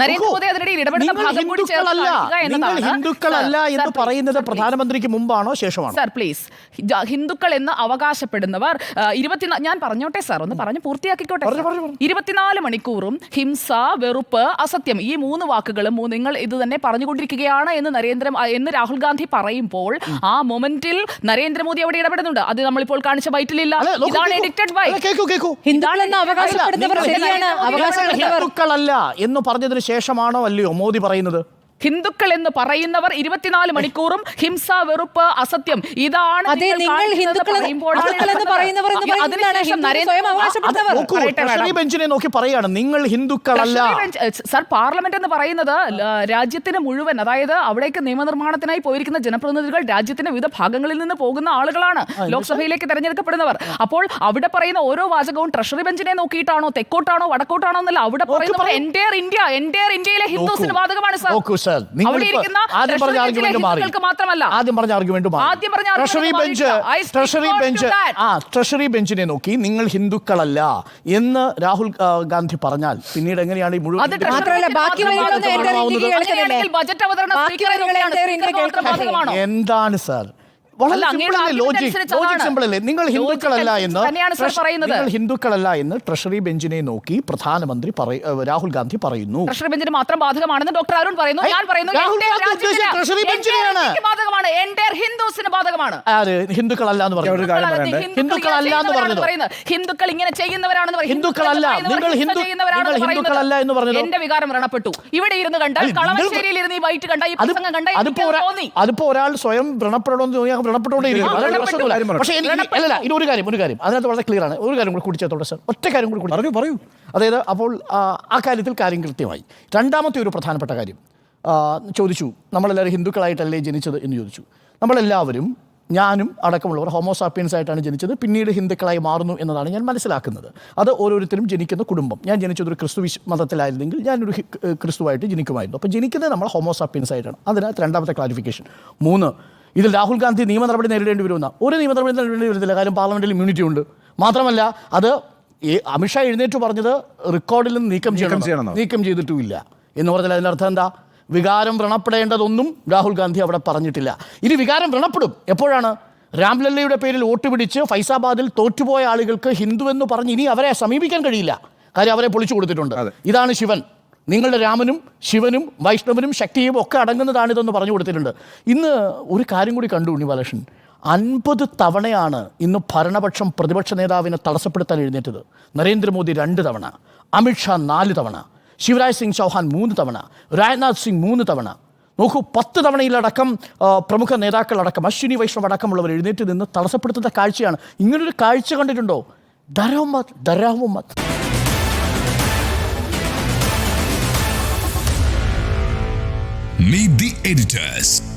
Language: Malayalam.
നരേന്ദ്രമോദി അതിനിടയിൽ ഇടപെടുന്ന നിങ്ങൾ ഭാഗം കൂടി ഹിന്ദുക്കളല്ല. കാണിക്കുക നിങ്ങൾ ഹിന്ദുക്കളല്ല എന്ന് പറയുന്നത് പ്രധാനമന്ത്രിക്ക് മുമ്പാണോ ശേഷമാണോ? Sir please. ഹിന്ദുക്കൾ എന്ന് അവകാശപ്പെടുന്നവർ ഇരുപത്തിനാ ഞാൻ പറഞ്ഞോട്ടെ സാർ ഒന്ന് പറഞ്ഞു പൂർത്തിയാക്കിക്കോട്ടെ. ഇരുപത്തിനാല് മണിക്കൂറും ഹിംസ വെറുപ്പ് അസത്യം ഈ മൂന്ന് വാക്കുകളും നിങ്ങൾ ഇത് തന്നെ പറഞ്ഞുകൊണ്ടിരിക്കുകയാണ് എന്ന് നരേന്ദ്ര എന്ന് രാഹുൽ ഗാന്ധി പറയുമ്പോൾ ആ മൊമെന്റിൽ നരേന്ദ്രമോദി അവിടെ ഇടപെടുന്നുണ്ട്. അത് നമ്മളിപ്പോൾ കാണിച്ച വൈറ്റിലില്ല ഇതാണ്. എഡിറ്റഡ് ബൈ ഹിന്ദുക്കൾ എന്ന് അവകാശപ്പെടുന്നവർ ശരിയാണ് അവകാശപ്പെടുന്നവർ. ഹിന്ദുക്കളല്ല എന്ന് പറഞ്ഞതിന് ശേഷമാണോ അല്ലയോ മോദി പറയുന്നത്? ഹിന്ദുക്കൾ എന്ന് പറയുന്നവർ ഇരുപത്തിനാല് മണിക്കൂറും ഹിംസ വെറുപ്പ് അസത്യം. ഇതാണ് അതെ, നിങ്ങൾ ഹിന്ദുക്കൾ എന്ന് പറയുന്നവർ നോക്കൂ പറയട്ടെ, ട്രഷറി മാഡം. ബെഞ്ചിനെ നോക്കി പറയാണ് നിങ്ങൾ ഹിന്ദുക്കളല്ല. സർ പാർലമെന്റ് എന്ന് പറയുന്നത് രാജ്യത്തിന് മുഴുവൻ അതായത് അവിടേക്ക് നിയമനിർമ്മാണത്തിനായി പോയിരിക്കുന്ന ജനപ്രതിനിധികൾ രാജ്യത്തിന്റെ വിവിധ ഭാഗങ്ങളിൽ നിന്ന് പോകുന്ന ആളുകളാണ് ലോക്സഭയിലേക്ക് തെരഞ്ഞെടുക്കപ്പെടുന്നവർ. അപ്പോൾ അവിടെ പറയുന്ന ഓരോ വാചകവും ട്രഷറി ബെഞ്ചിനെ നോക്കിയിട്ടാണോ തെക്കോട്ടാണോ വടക്കോട്ടാണോ എന്നല്ല അവിടെ പറയുന്നത് പറയൂ. എന്റയർ ഇന്ത്യ എന്റയർ ഇന്ത്യയിലെ ഹിന്ദുസിന്. ബാധകമാണ് സർ. നിങ്ങൾ ആദ്യം പറഞ്ഞ ട്രഷറി ആർഗ്യുമെന്റ് മാറി. ആദ്യം പറഞ്ഞ ആർഗ്യുമെന്റ് മാറി. ട്രഷറി ബെഞ്ച് ട്രഷറി ബെഞ്ച് ആ ട്രഷറി ബെഞ്ചിനെ നോക്കി നിങ്ങൾ ഹിന്ദുക്കളല്ല എന്ന് രാഹുൽ ഗാന്ധി പറഞ്ഞാൽ പിന്നീട് എങ്ങനെയാണ് ഈ മുഴുവൻ? എന്താണ് സാർ വളരെ നിങ്ങൾ ഹിന്ദുക്കളല്ല എന്ന്. നിങ്ങൾ ഹിന്ദുക്കളല്ല എന്ന് ട്രഷറി ബെഞ്ചിനെ നോക്കി പ്രധാനമന്ത്രി രാഹുൽ ഗാന്ധി പറയുന്നു. ട്രഷറി ബെഞ്ചിന് മാത്രം ബാധകമാണെന്ന് ഡോക്ടർ അരുൺ പറയുന്നു. ഞാൻ പറയുന്നു ട്രഷറി ബെഞ്ചിനെയാണ്. ഹിന്ദുസിന് ബാധകമാണ്. ഹിന്ദുക്കളല്ല എന്ന് പറഞ്ഞു ഹിന്ദുക്കളല്ല എന്ന്. ഹിന്ദുക്കൾ ഇങ്ങനെ ചെയ്യുന്നവരാണെന്ന്. ഹിന്ദുക്കളല്ല. നിങ്ങൾ ഹിന്ദു- നിങ്ങൾ ഹിന്ദുക്കളല്ല എന്ന് പറഞ്ഞു എന്റെ വികാരം വ്രണപ്പെട്ടു. ഇവിടെ ഇരുന്ന് കണ്ടാൽ കളമശ്ശേരിയിൽ ഇരുന്ന് ഈ വൈറ്റ് കണ്ട ഈ അത് പ്രസംഗം കണ്ട അതിപ്പോ തോന്നി. ഒരാൾ സ്വയം വ്രണപ്പെടണമെന്ന്. പക്ഷേ. അല്ലല്ല ഇനി ഒരു കാര്യം ഒരു കാര്യം. അതിനകത്ത് വളരെ ക്ലിയർ ആണ്. ഒരു കാര്യം കൂടി കൂടിച്ചേർത്തോട്ടെ സാർ ഒറ്റ കാര്യം കൂടി കൂടി പറയൂ പറയൂ. അതായത് അപ്പോൾ ആ, കാര്യത്തിൽ കാര്യം കൃത്യമായി. രണ്ടാമത്തെ ഒരു പ്രധാനപ്പെട്ട കാര്യം. ചോദിച്ചു നമ്മളെല്ലാവരും ഹിന്ദുക്കളായിട്ടല്ലേ ജനിച്ചത്? എന്ന് ചോദിച്ചു. നമ്മളെല്ലാവരും ഞാനും അടക്കമുള്ളവർ ഹോമോസാപ്പിയൻസ് ആയിട്ടാണ് ജനിച്ചത്. പിന്നീട് ഹിന്ദുക്കളായി മാറുന്നു എന്നതാണ് ഞാൻ മനസ്സിലാക്കുന്നത്. അത് ഓരോരുത്തരും ജനിക്കുന്ന കുടുംബം. ഞാൻ ജനിച്ചതൊരു ക്രിസ്തു വിശ് മതത്തിലായിരുന്നെങ്കിൽ ഞാനൊരു ക്രിസ്തുവായിട്ട് ജനിക്കുമായിരുന്നു. അപ്പോൾ ജനിക്കുന്നത് നമ്മൾ ഹോമോസാപ്പിയൻസ് ആയിട്ടാണ്. അതിനകത്ത് രണ്ടാമത്തെ ക്ലാരിഫിക്കേഷൻ മൂന്ന് ഇതിൽ രാഹുൽ ഗാന്ധി നിയമ നടപടി നേരിടേണ്ടി വരുമെന്ന. ഒരു നിയമ നടപടി നേരിടേണ്ടി വരുന്നില്ല. കാര്യം പാർലമെന്റിൽ ഇമ്മ്യൂണിറ്റി ഉണ്ട്. മാത്രമല്ല അത് അമിത്ഷാ എഴുന്നേറ്റ് പറഞ്ഞത് റെക്കോർഡിൽ നിന്ന് നീക്കം നീക്കം ചെയ്യണം നീക്കം ചെയ്തിട്ടുമില്ല. എന്ന് പറഞ്ഞാൽ അതിന്റെ അർത്ഥം എന്താ? വികാരം വ്രണപ്പെടേണ്ടതൊന്നും രാഹുൽ ഗാന്ധി അവിടെ പറഞ്ഞിട്ടില്ല. ഇനി വികാരം വ്രണപ്പെടും. എപ്പോഴാണ്? രാംലല്ലയുടെ പേരിൽ വോട്ട് പിടിച്ച് ഫൈസാബാദിൽ തോറ്റുപോയ ആളുകൾക്ക് ഹിന്ദു എന്ന് പറഞ്ഞ് ഇനി അവരെ സമീപിക്കാൻ കഴിയില്ല. കാര്യം അവരെ പൊളിച്ചു കൊടുത്തിട്ടുണ്ട്. ഇതാണ് ശിവൻ. നിങ്ങളുടെ രാമനും ശിവനും വൈഷ്ണവനും ശക്തിയും ഒക്കെ അടങ്ങുന്നതാണിതെന്ന് പറഞ്ഞു കൊടുത്തിട്ടുണ്ട്. ഇന്ന് ഒരു കാര്യം കൂടി കണ്ടു ഉണ്ണി ബാലകൃഷ്ണൻ അൻപത് തവണയാണ് ഇന്ന് ഭരണപക്ഷം പ്രതിപക്ഷ നേതാവിനെ തടസ്സപ്പെടുത്താൻ എഴുന്നേറ്റത്. നരേന്ദ്രമോദി രണ്ട് തവണ. അമിത്ഷാ നാല് തവണ. ശിവരാജ് സിംഗ് ചൗഹാൻ മൂന്ന് തവണ രാജ്നാഥ് സിംഗ് മൂന്ന് തവണ. നോക്കൂ പത്ത് തവണയിലടക്കം പ്രമുഖ നേതാക്കളടക്കം അശ്വിനി വൈഷ്ണവ് അടക്കമുള്ളവർ എഴുന്നേറ്റ് നിന്ന് തടസ്സപ്പെടുത്തുന്ന കാഴ്ചയാണ്. ഇങ്ങനൊരു കാഴ്ച കണ്ടിട്ടുണ്ടോ? ഡരാമത് ഡരാവുമത് Meet the editors.